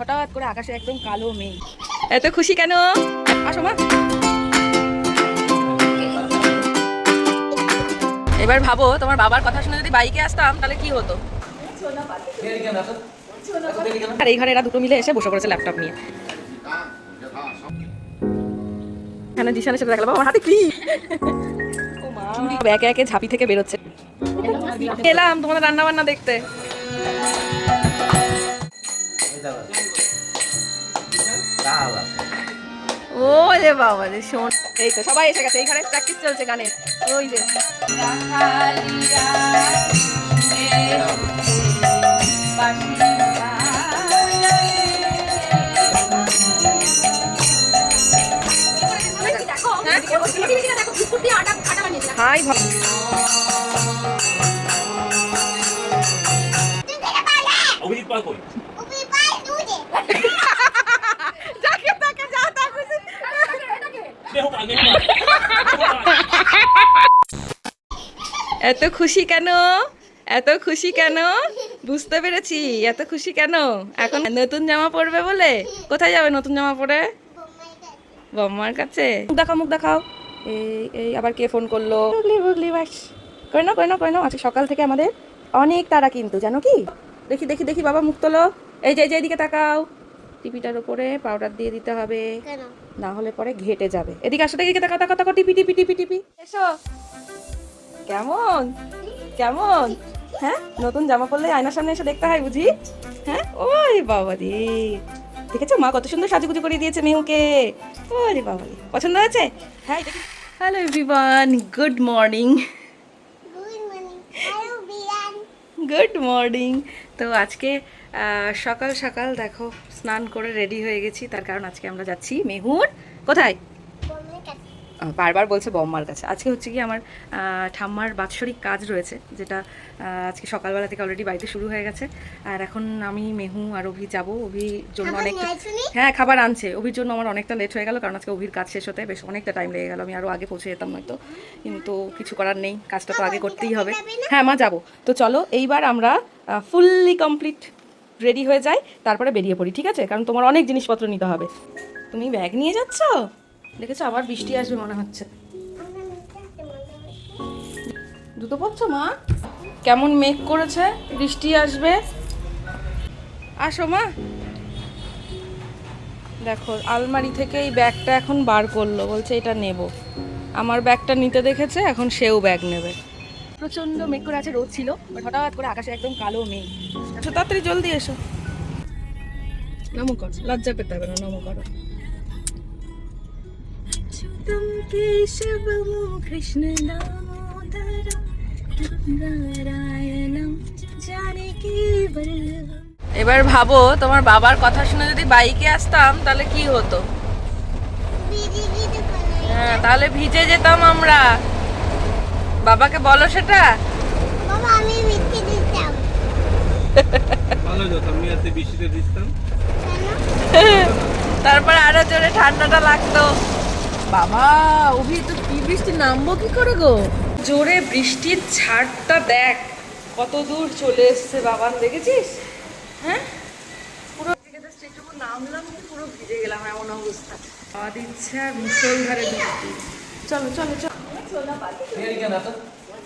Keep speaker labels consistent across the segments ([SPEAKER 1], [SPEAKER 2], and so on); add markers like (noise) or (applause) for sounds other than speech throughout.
[SPEAKER 1] হঠাৎ করে আকাশে একদম কালো মেঘ। এত খুশি কেন? আসো মা। এবার ভাবো তোমার বাবার কথা শুনে যদি বাইকে আসতাম তাহলে কি হতো? আর এই ঘরে এরা দুটো মিলে এসে বসে পড়েছে ল্যাপটপ নিয়ে। এখানে জিশানের সাথে দেখালাম আমার হাতে কি? একে একে ঝাঁপি থেকে বেরোচ্ছে। এলাম তোমাদের রান্না বান্না দেখতে। ও রে বাবা রে শোন। এই তো সবাই এসে গেছে এই ঘরে প্র্যাকটিস চলছে গানের। ওই যে। হাই ভালো
[SPEAKER 2] অভিজিৎ পাল কই
[SPEAKER 1] যাকে তাকে যা তা খুশি
[SPEAKER 2] দেহ পাল দেহ
[SPEAKER 1] এত খুশি কেন? এত খুশি কেন? বুঝতে পেরেছি এত খুশি কেন? এখন নতুন জামা পরবে বলে? কোথায় যাবে নতুন জামা পরে? বম্মার কাছে। মুখ দেখাও মুখ দেখাও। এই এই আবার কে ফোন করল? বুগলি বুগলি বাস। করে নাও করে নাও করে নাও। আজকে সকাল থেকে আমাদের অনেক তারা কিন্তু জানো কি? দেখি দেখি দেখি বাবা মুখ তোলো। এই যে এদিকে তাকাও। টিপিটার উপরে পাউডার দিয়ে দিতে হবে। না হলে পরে ঘেটে যাবে। এদিকে আসো এদিকে তাকাও তাকাও তাকাও টিপি টিপি টিপি টিপি। এসো। কেমন? কেমন? হ্যাঁ? নতুন জামা পরলে আয়নার সামনে এসে দেখতে হয় বুঝি? হ্যাঁ? ওই বাবা রে। দেখেছ মা কত সুন্দর সাজুগুজু করে দিয়েছে মেহুকে ওরে বাবা রে। পছন্দ হয়েছে? হ্যাঁ hello everyone good morning good morning তো আজকে সকাল সকাল দেখো স্নান করে রেডি হয়ে গেছি। তার কারণ আজকে আমরা যাচ্ছি মেহুর। কোথায়? বারবার বলছে বম্মার কাছে। আজকে হচ্ছে কি আমার ঠাম্মার বাৎসরিক কাজ রয়েছে যেটা আজকে সকালবেলা থেকে অলরেডি বাড়িতে শুরু হয়ে গেছে। আর এখন আমি মেহু আর অভি যাব। অভির জন্য অনেক হ্যাঁ খাবার আনছে। অভির জন্য আমার অনেকটা লেট হয়ে গেল কারণ আজকে অভির কাজ শেষ হতে বেশ অনেকটা টাইম লেগে গেল। আমি আরও আগে পৌঁছে যেতাম নয়তো কিন্তু কিছু করার নেই কাজটা তো আগে করতেই হবে। হ্যাঁ মা যাব। তো চলো এইবার আমরা ফুললি কমপ্লিট রেডি হয়ে যাই তারপরে বেরিয়ে পড়ি ঠিক আছে? কারণ তোমার অনেক জিনিসপত্র নিতে হবে। তুমি ব্যাগ নিয়ে যাচ্ছ? দেখেছ? আবার বৃষ্টি আসবে মনে হচ্ছে। জুতো পরছো, মা? কেমন মেঘ করেছে? বৃষ্টি আসবে। আসো, মা। দেখো, আলমারি থেকে এই ব্যাগটা এখন বার করল। বলছে, এটা নেব। আমার ব্যাগটা নিতে দেখেছে, এখন সেও ব্যাগ নেবে। প্রচণ্ড মেঘ করে আছে, রোদ ছিল হঠাৎ করে আকাশে একদম কালো মেঘ। আচ্ছা তাড়াতাড়ি জলদি এসো। নমো করো, লজ্জা পেতে হবে না, নমো করো। अच्युतं केशवं कृष्णदामोदरं नारायणं जानकीवल्लभम् এবার ভাবো তোমার বাবার কথা শুনে যদি বাইকে আসতাম তাহলে কি হতো হ্যাঁ তাহলে ভিজে যেতাম আমরা বাবাকে বলো সেটা
[SPEAKER 3] বাবা আমি মিথ্যে দিতাম
[SPEAKER 2] ভালো যত আমি আজকে বৃষ্টিতে ভিজতাম
[SPEAKER 3] কেন
[SPEAKER 1] তারপর আরো জোরে ঠান্ডাটা লাগতো বাবা, অভি তো কি বৃষ্টি? নামবো কি করে গো? জোরে বৃষ্টির ছাড়টা দেখ, কত দূর চলে এসছে বাবান, দেখেছিস? হ্যাঁ? পুরো একটু নামলাম, পুরো ভিজে গেলাম এমন অবস্থা। পাওয়া দিচ্ছে আর মুসলধারে বৃষ্টি। চলো চলো চলো। চলো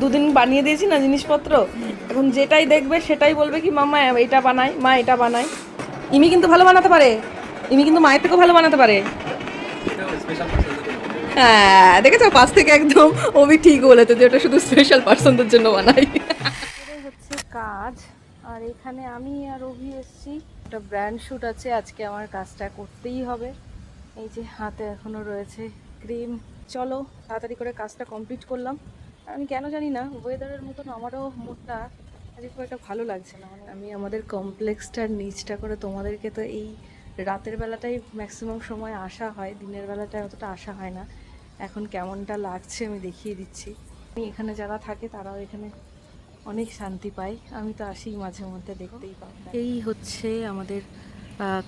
[SPEAKER 1] দুদিন বানিয়ে দিয়েছি না জিনিসপত্র? এখন যেটাই দেখবে সেটাই বলবে কি মামা এটা বানাই, মা, এটা বানাই। ইমি কিন্তু ভালো বানাতে পারে। ইমি কিন্তু মায়ের থেকেও ভালো বানাতে পারে। হ্যাঁ দেখেছ? পাশ থেকে একদম অভি ঠিক বলেছে যে ওটা শুধু স্পেশাল পার্সনদের জন্য বানাই। হচ্ছে কাজ। আর এখানে আমি আর অভি এসেছি। একটা ব্র্যান্ড শ্যুট আছে, আজকে আমার কাজটা করতেই হবে। এই যে হাতে এখনও রয়েছে ক্রিম চলো, তাড়াতাড়ি করে কাজটা কমপ্লিট করলাম। আমি কেন জানি না ওয়েদারের মতন আমারও মুডটা আজকে খুব একটা ভালো লাগছে না। মানে আমি আমাদের কমপ্লেক্সটার নিচটা করে তোমাদেরকে তো এই রাতের বেলাটাই ম্যাক্সিমাম সময় আসা হয়, দিনের বেলাটায় অতটা আসা হয় না। এখন কেমনটা লাগছে আমি দেখিয়ে দিচ্ছি। আমি এখানে যারা থাকে তারাও এখানে অনেক শান্তি পায়। আমি তো আসি মাঝে মধ্যে দেখতেই পাই। এই হচ্ছে আমাদের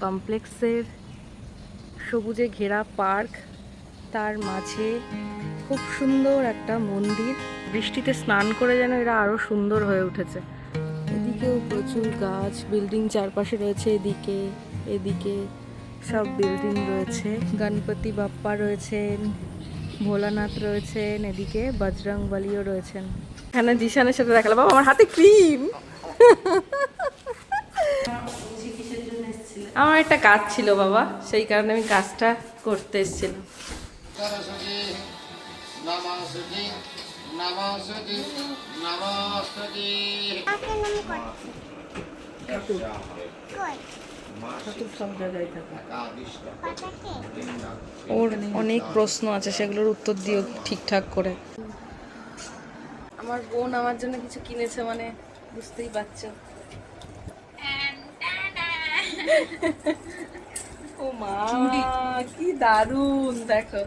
[SPEAKER 1] কমপ্লেক্সের সবুজে ঘেরা পার্ক। তার মাঝে খুব সুন্দর একটা মন্দির। বৃষ্টিতে স্নান করে যেন এরা আরও সুন্দর হয়ে উঠেছে। এদিকেও প্রচুর গাছ, বিল্ডিং চারপাশে রয়েছে এদিকে এদিকে সব বিল্ডিং রয়েছে। গণপতি বাপ্পা রয়েছেন, ভোলানাথ রয়েছেন, এদিকে বজরং বলিও রয়েছেন। এখানে জিশানের সাথে দেখালাম বাবা, আমার হাতে ক্রিম। আমার একটা কাজ ছিল বাবা, সেই কারণে আমি কাজটা করতে এসেছিলাম।
[SPEAKER 4] নমস্তুতি নমস্তুতি নমস্তুতি
[SPEAKER 1] ওর অনেক প্রশ্ন আছে সেগুলোর উত্তর দিও ঠিকঠাক করে। আমার বোন আমার জন্য কিছু কিনেছে মানে বুঝতেই পারছ। ও মা কি দারুণ দেখো।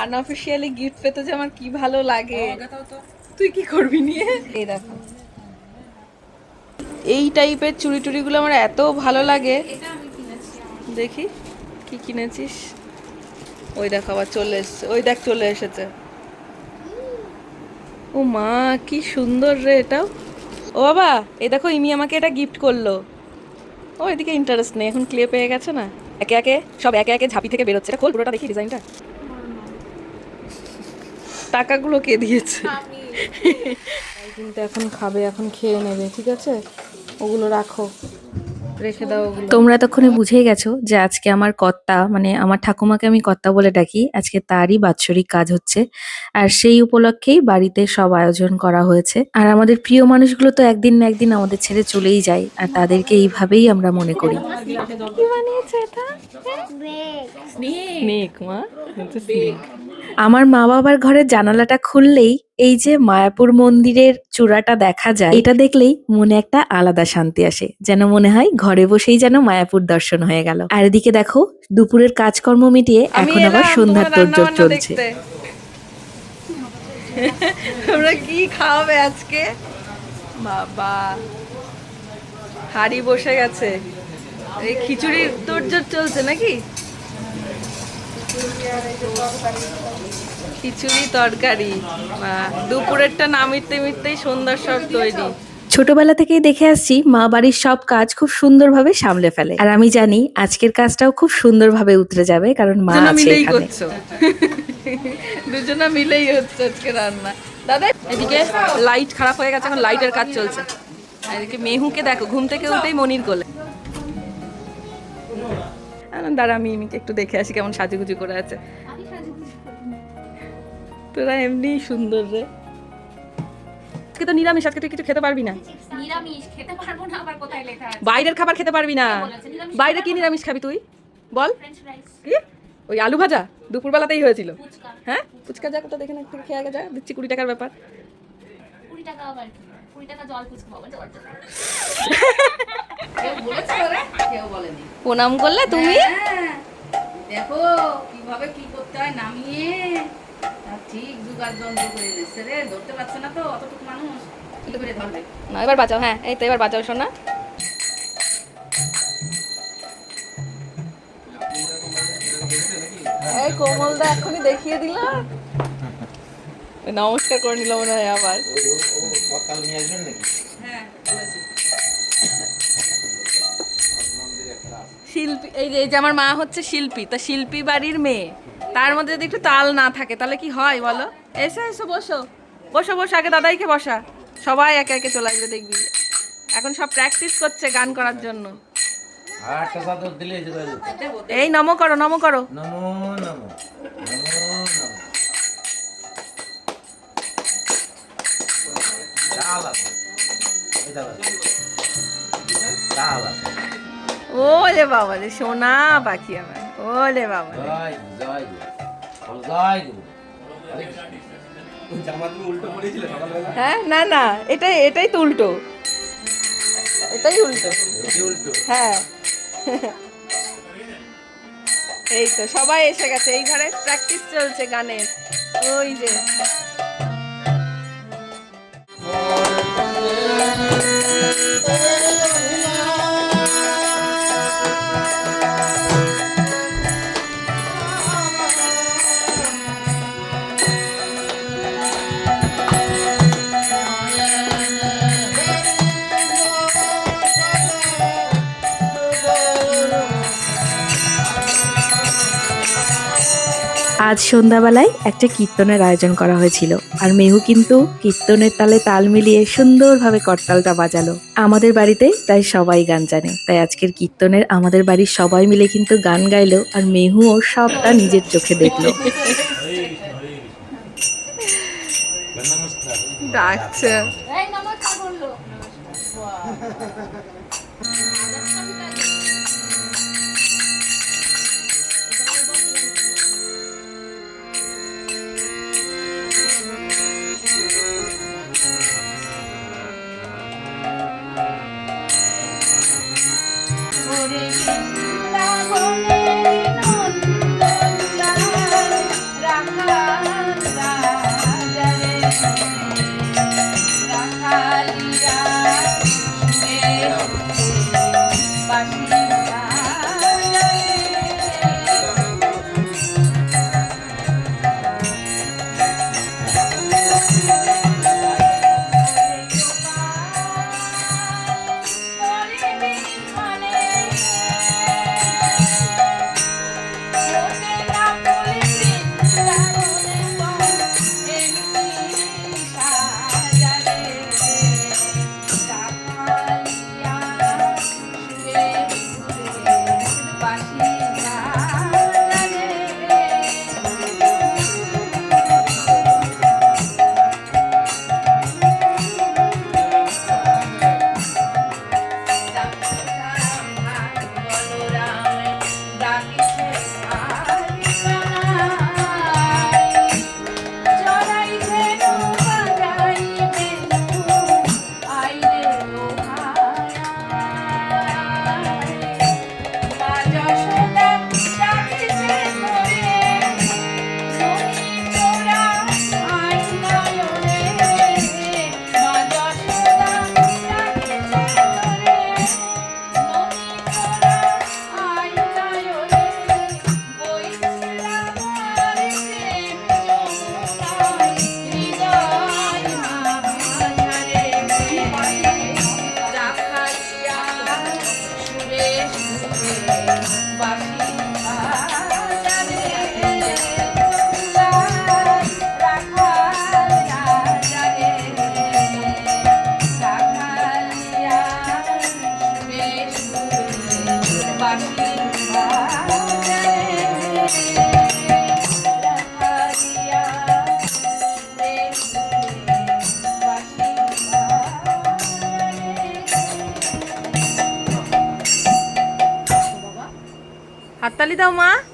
[SPEAKER 1] আনঅফিসিয়ালি গিফট পেতে যে আমার কি ভালো লাগে। তুই কি করবি নিয়ে? এই দেখো। এই টাইপের চুড়ি টুড়িগুলো আমার এত ভালো লাগে। দেখি কি কিনেছিস? ওই দেখো আবার চলে এসছে। ওই দেখ চলে এসেছে। ও মা কি সুন্দর রে এটাও। ও বাবা এই দেখো ইমি আমাকে এটা গিফট করল। ও এদিকে ইন্টারেস্ট নেই এখন ক্লে পেয়ে গেছে না। একে একে সব একে একে ঝাঁপি থেকে বেরোচ্ছে। এটা খোল পুরোটা দেখি ডিজাইনটা টাকাগুলো কে দিয়েছে? কিন্তু এখন খাবে এখন খেয়ে নেবে ঠিক আছে? ওগুলো রাখো। রেখে দাও
[SPEAKER 5] তোমরা এতক্ষণে বুঝেই গেছো যে আজকে আমার কর্তা মানে আমার ঠাকুমাকে আমি কর্তা বলে ডাকি আজকে তারই বাৎসরিক কাজ হচ্ছে। আর সেই উপলক্ষেই বাড়িতে সব আয়োজন করা হয়েছে। আর আমাদের প্রিয় মানুষগুলো তো একদিন না একদিন আমাদের ছেড়ে চলেই যায় আর তাদেরকে এইভাবেই আমরা মনে করি। আমার মা? বাবার ঘরের জানালাটা খুললেই এই যে মায়াপুর মন্দিরের চূড়াটা দেখা যায় এটা দেখলেই মনে একটা আলাদা শান্তি আসে। যেন মনে হয় ঘরে বসেই যেন মায়াপুর দর্শন হয়ে গেল। আর এদিকে দেখো দুপুরের কাজকর্ম মিটিয়ে এখন আবার সন্ধ্যার তোড়জোড় চলছে।
[SPEAKER 1] তোমরা কি খাওয়াবে আজকে? বাবা হাড়ি বসে গেছে। এই খিচুড়ির তোরজোর চলছে নাকি? খিচুড়ি তরকারি। দুপুরেরটা না মিটতে মিটতেই সন্ধ্যার সব তৈরি।
[SPEAKER 5] ছোটবেলা থেকেই দেখে আসছি মা বাড়ির সব কাজ খুব সুন্দরভাবে সামলে ফেলে। আর আমি জানি আজকের কাজটাও খুব সুন্দরভাবে উতরে যাবে কারণ মা
[SPEAKER 1] দুজনা
[SPEAKER 5] আছে
[SPEAKER 1] মিলেই
[SPEAKER 5] এখানে।
[SPEAKER 1] দুজনা মিলেই হচ্ছে আজকে রান্না। দাদা এদিকে লাইট খারাপ হয়ে গেছে এখন লাইটের কাজ চলছে। এদিকে মেহুকে দেখো ঘুম থেকে উঠেই মনির কোলে। দাঁড়া আমি মিমিকে একটু দেখে আসি কেমন সাজুগুজু করে আছে। তোরা এমনি সুন্দর রে। আজকে তো নিরামিষ আজকে তুই কিছু খেতে পারবি না।
[SPEAKER 6] নিরামিষ খেতে পারব না আবার কোথায় লেখা আছে?
[SPEAKER 1] বাইরের খাবার খেতে পারবি না। বাইরে কি নিরামিষ খাবি তুই? বল। কি? ওই আলু ভাজা দুপুরবেলাতেই হয়েছিল। হ্যাঁ? ফুচকা যা কোথা দেখে না একটু খেয়ে আগে যা দিচ্ছি কুড়ি টাকার ব্যাপার।
[SPEAKER 6] কুড়ি টাকা আবার কুড়ি টাকা জল ফুচকা পাবো জল জল।
[SPEAKER 1] প্রণাম করলে তুমি?
[SPEAKER 7] দেখো কীভাবে কি করতে হয় নামিয়ে ঠিক যন্ত্র করে দিচ্ছে রে ধরতে পারছে না তো অতটুকু মানুষ। কি করে ধরবে?
[SPEAKER 1] না এবার বাঁচাও হ্যাঁ এই তো এবার বাঁচাও শোনা এই কোমলদা এখনই দেখিয়ে দিল। নমস্কার করে নিল মনে হয় আবার। শিল্পী এই যে এই যে আমার মা হচ্ছে শিল্পী তা শিল্পী বাড়ির মেয়ে। তার মধ্যে যদি একটু তাল না থাকে তাহলে কি হয় বলো? এসো এসো বসো। বসো বসো আগে দাদাইকে বসা। সবাই একে একে চলে আসবে দেখবি। এখন সব প্র্যাকটিস করছে গান করার জন্য।
[SPEAKER 8] এই
[SPEAKER 1] নমো করো নমো করো।
[SPEAKER 8] আছে
[SPEAKER 1] ওলে বাবা রে সোনা পাখি আমার। ওলে বাবা রে।
[SPEAKER 8] জয় জয় জয়
[SPEAKER 1] হ্যাঁ না না এটাই এটাই তো উল্টো এটাই উল্টো
[SPEAKER 8] উল্টো
[SPEAKER 1] হ্যাঁ
[SPEAKER 6] এই তো সবাই এসে গেছে এই ঘরে প্র্যাকটিস চলছে গানের ওই যে
[SPEAKER 5] আজ সন্ধ্যাবেলায় একটা কীর্তনের আয়োজন করা হয়েছিল আর মেহু কিন্তু কীর্তনের তালে তাল মিলিয়ে সুন্দরভাবে করতালটা বাজালো। আমাদের বাড়িতে তাই সবাই গান জানে তাই আজকের কীর্তনের আমাদের বাড়ির সবাই মিলে কিন্তু গান গাইলো আর মেহুও সবটা নিজের চোখে দেখল।
[SPEAKER 6] ডাকছে। (laughs)
[SPEAKER 1] এই নমস্কার বলল
[SPEAKER 6] হাততালি দাও মা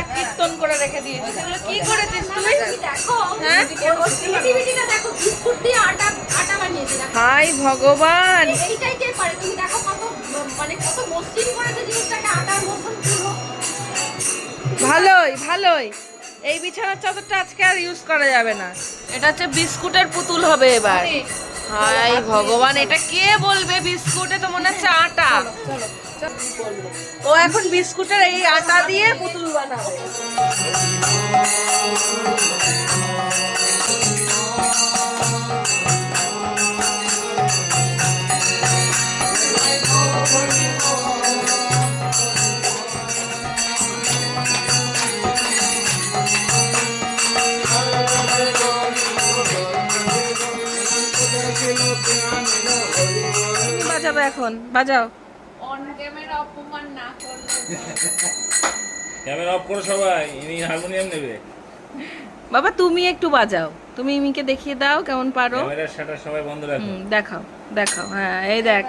[SPEAKER 1] এক কীর্তন করে রেখে দিয়েছিস এগুলো কি করেছিস তুই? হ্যাঁ? হাই ভগবান!
[SPEAKER 6] এইটাই কে পারে তুমি দেখো কত মানে কত মসৃণ করেছে জিনিসটাকে আটার মতন
[SPEAKER 1] ভালোই ভালোই। এই বিছানার চাদরটা আজকে আর ইউজ করা যাবে না। এটা হচ্ছে বিস্কুটের পুতুল হবে এবার। হাই ভগবান, এটা কে বলবে? বিস্কুটে তো মনে হচ্ছে আটা। ও এখন বিস্কুটের এই আটা দিয়ে পুতুল বানাবে। বাজাবে এখন বাজাও।
[SPEAKER 6] অন ক্যামেরা অপমান না করলে।
[SPEAKER 2] ক্যামেরা অফ করো সবাই ইনি হারমোনিয়াম নেবে।
[SPEAKER 1] বাবা তুমি একটু বাজাও। তুমি ইমিকে দেখিয়ে দাও কেমন পারো।
[SPEAKER 2] ক্যামেরার শাটার সবাই বন্ধ রাখো।
[SPEAKER 1] দেখাও দেখাও হ্যাঁ এই দেখ।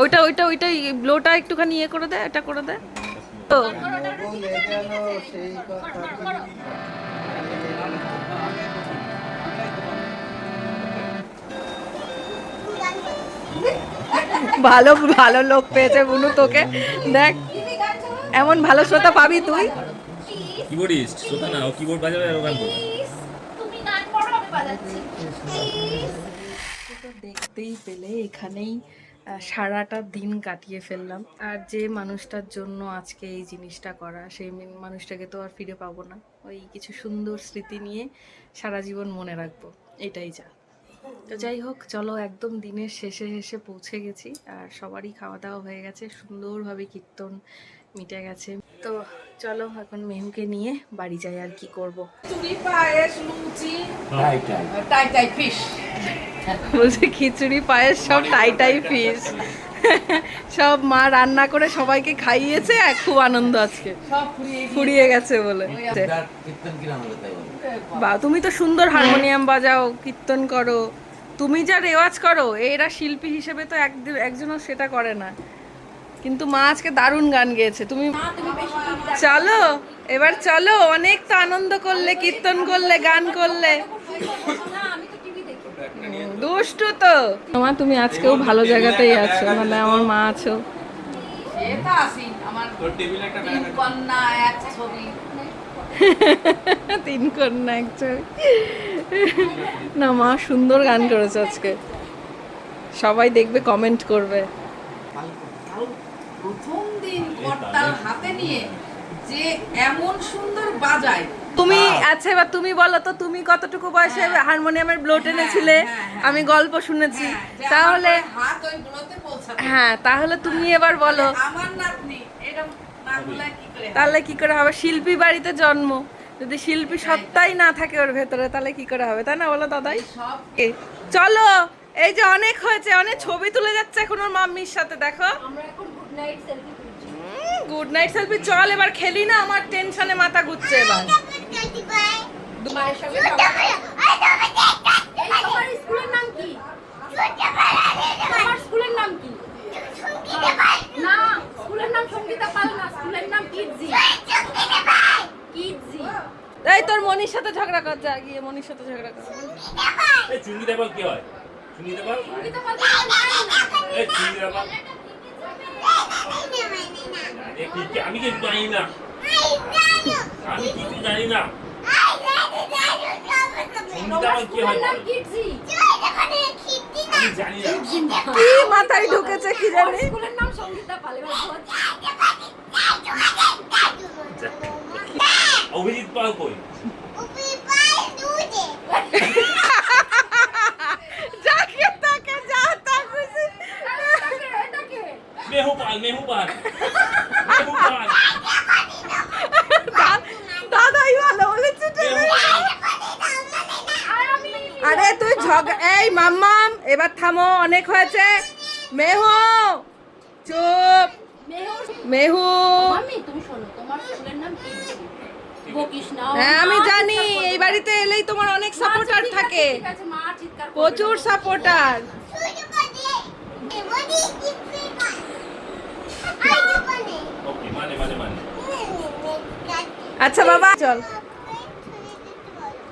[SPEAKER 1] ওইটা ওইটা ওইটা ব্লোটা একটুখানি ইয়ে করে দে এটা করে দে। তো ভালো ভালো লোক পেয়েছে বুনু তোকে। দেখ এমন ভালো শ্রোতা পাবি তুই।
[SPEAKER 2] কিবোর্ডিস্ট শ্রোতা না ও কিবোর্ড বাজাবে আর গান করবে।
[SPEAKER 6] তুমি গান করো আমি বাজাচ্ছি
[SPEAKER 1] তো দেখতেই পেলে এখানেই সারাটা দিন কাটিয়ে ফেললাম। আর যে মানুষটার জন্য আজকে এই জিনিসটা করা সেই মানুষটাকে তো আর ফিরে পাবো না। ওই কিছু সুন্দর স্মৃতি নিয়ে সারা জীবন মনে রাখব। এটাই যা। তো যাই হোক চলো একদম দিনের শেষে শেষে পৌঁছে গেছি আর সবারই খাওয়া দাওয়া হয়ে গেছে সুন্দরভাবে কীর্তন মিটে গেছে। তো চলো এখন মেহুকে নিয়ে বাড়ি যাই আর কি করব।
[SPEAKER 7] তুমি পায়েস লুচি টাই টাই ফিশ
[SPEAKER 1] বলছে খিচুড়ি পায়েস সব টাই টাই ফিস সব মা রান্না করে সবাইকে খাইয়েছে আর খুব আনন্দ আজকে।
[SPEAKER 7] সব ফুরিয়ে
[SPEAKER 1] গেছে বলে।
[SPEAKER 8] বলো?
[SPEAKER 1] বা তুমি তো সুন্দর হারমোনিয়াম বাজাও কীর্তন করো। তুমি যা রেওয়াজ করো এরা শিল্পী হিসেবে তো একদিন একজনও সেটা করে না। কিন্তু মা আজকে দারুণ গান গেয়েছে। তুমি চলো এবার চলো অনেক তো আনন্দ করলে কীর্তন করলে গান করলে। দুষ্টু তো। মা তুমি আজকেও ভালো জায়গাতেই আছো মানে আমার মা আছো।
[SPEAKER 7] সে তো আসি আমার
[SPEAKER 2] তোর টেবিলে একটা
[SPEAKER 7] তিন কন্যা এক ছবি।
[SPEAKER 1] না মা সুন্দর গান করেছে আজকে। সবাই দেখবে কমেন্ট করবে।
[SPEAKER 7] প্রথম দিন কর্তাল হাতে নিয়ে যে এমন সুন্দর বাজায়
[SPEAKER 1] তুমি আচ্ছা এবার তুমি বলো তো তুমি কতটুকু বয়সে হারমোনিয়ামের ব্লো টেনেছিলে?
[SPEAKER 7] হ্যাঁ, হ্যাঁ।
[SPEAKER 1] আমি গল্প শুনেছি।
[SPEAKER 7] হ্যাঁ,
[SPEAKER 1] তাহলে হ্যাঁ তাহলে তুমি এবার বলো? তাহলে কি করে হবে? শিল্পী বাড়িতে জন্ম। যদি শিল্পী সত্তাই না থাকে ওর ভেতরে তাহলে কি করে হবে? তাই না বলো দাদাই?
[SPEAKER 7] সব
[SPEAKER 1] এ, চলো এই যে অনেক হয়েছে অনেক ছবি তুলে যাচ্ছে এখন ওর মাম্মির সাথে দেখো।
[SPEAKER 6] আমরা এখন গুড নাইট সেলফি তুলছি।
[SPEAKER 1] গুড নাইট সেলফি চল এবার খেলি না আমার টেনশনে মাথা ঘুরছে এবার।
[SPEAKER 6] তোমার স্কুলের নাম কি কি না স্কুলের নাম সঙ্গীতা পাল স্কুলের নাম কিডজি কিডজি
[SPEAKER 1] এই, তোর মনির সাথে ঝগড়া কর যা গিয়ে মনির সাথে ঝগড়া কর
[SPEAKER 2] এই চুঙ্গি দেবাল কি হয়? চুঙ্গি দেবাল
[SPEAKER 6] সঙ্গীতা পাল তো আমার নাম না।
[SPEAKER 2] এই চুঙ্গি দেবাল এ, কি, কি- আমি কিছু জানি না। আমি
[SPEAKER 1] মাথায় ঢুকেছে কি জানি
[SPEAKER 6] পাল
[SPEAKER 2] কই। মেহু পাল মেহু পাল মেহু পাল
[SPEAKER 1] ঝগড়া এই মাম্মাম এবার থামো অনেক হয়েছে। মেহু চুপ। মেহু হ্যাঁ আমি জানি এই বাড়িতে এলেই তোমার অনেক সাপোর্টার থাকে। প্রচুর সাপোর্টার
[SPEAKER 2] মানে, মানে, মানে।
[SPEAKER 1] আচ্ছা বাবা চল।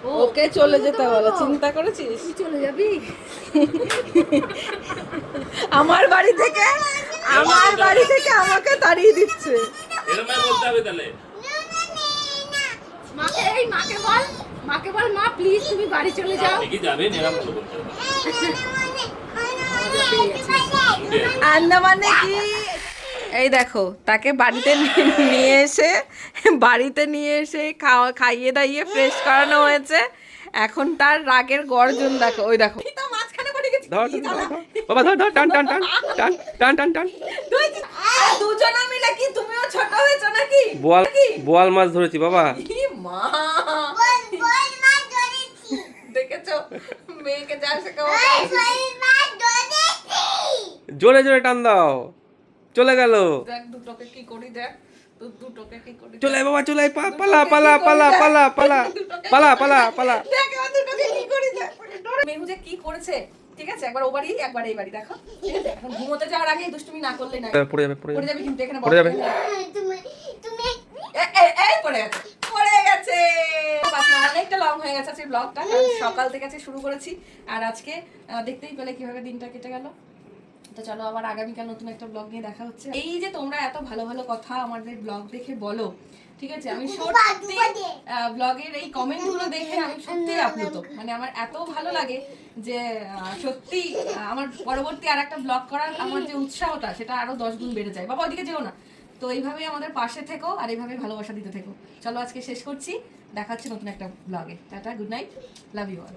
[SPEAKER 1] ওকে চলে যেতে বলো চিন্তা করেছিস?
[SPEAKER 6] চলে যাবি?
[SPEAKER 1] আমার বাড়ি থেকে আমার বাড়ি থেকে আমাকে তাড়িয়ে দিচ্ছে।
[SPEAKER 2] এরকম বলতে হবে তাহলে।
[SPEAKER 6] মাকে এই মাকে বল মাকে বল মা প্লিজ তুমি বাড়ি চলে যাও।
[SPEAKER 2] দেখি যাবেন এরকম বলতে হবে।
[SPEAKER 1] আন্দামানে কি? এই দেখো তাকে বাড়িতে নিয়ে- এসে বাড়িতে নিয়ে এসে খাওয়া খাইয়ে দাইয়ে ফ্রেশ করানো হয়েছে। এখন তার রাগের গর্জন দেখো ওই দেখো।
[SPEAKER 9] বাবা ধর ধর টান টান টান টান টান টান টান।
[SPEAKER 1] দুজনে মিলে কি তুমিও ছোট হয়েছো নাকি?
[SPEAKER 9] বোয়াল বোয়াল মাছ ধরেছি বাবা।
[SPEAKER 1] মা। দেখেছ? মেয়েকে যা
[SPEAKER 9] জোরে জোরে টান দাও। চলে গেল।
[SPEAKER 1] দেখ দুটোকে কি করি দেখ দু- দুটোকে কি করি
[SPEAKER 9] চলে বাবা চলে পালা পালা পালা পালা পালা পালা পালা পালা।
[SPEAKER 1] দেখ এবার দুটোকে কি করি দেখ। মেহু যে কি করেছে ঠিক আছে? একবার ও বাড়ি একবার এই বাড়ি দেখো। এখন ঘুমোতে যাওয়ার আগে দুষ্টুমি না করলে না
[SPEAKER 9] পড়ে যাবে পড়ে
[SPEAKER 1] পড়ে
[SPEAKER 9] যাবে
[SPEAKER 1] যাবে কিন্তু এখানে
[SPEAKER 9] পড়ে যাবে।
[SPEAKER 3] তুমি তুমি
[SPEAKER 1] এ- এ- এই পড়ে গেছে পড়ে গেছে। অনেকটা লং হয়ে গেছে আজকে ব্লগটা সকাল থেকে আজকে শুরু করেছি। আর আজকে আহ, দেখতেই পেলে কীভাবে দিনটা কেটে গেল। তো চলো আবার আগামীকাল নতুন একটা ব্লগ নিয়ে দেখা হচ্ছে। এই যে তোমরা এত ভালো ভালো কথা আমাদের ব্লগ দেখে বলো ঠিক আছে? আমি সত্যি ব্লগের এই কমেন্টগুলো দেখে আমি সত্যি আপ্লুত। মানে আমার এত ভালো লাগে যে সত্যি আমার পরবর্তী আর একটা ব্লগ করার আমার যে উৎসাহটা সেটা আরও দশ গুণ বেড়ে যায়। বাবা ওদিকে যেও না। তো এইভাবেই আমাদের পাশে থেকো আর এইভাবে ভালোবাসা দিতে থেকো। চলো আজকে শেষ করছি। দেখা হচ্ছে নতুন একটা ব্লগে tata good night love you all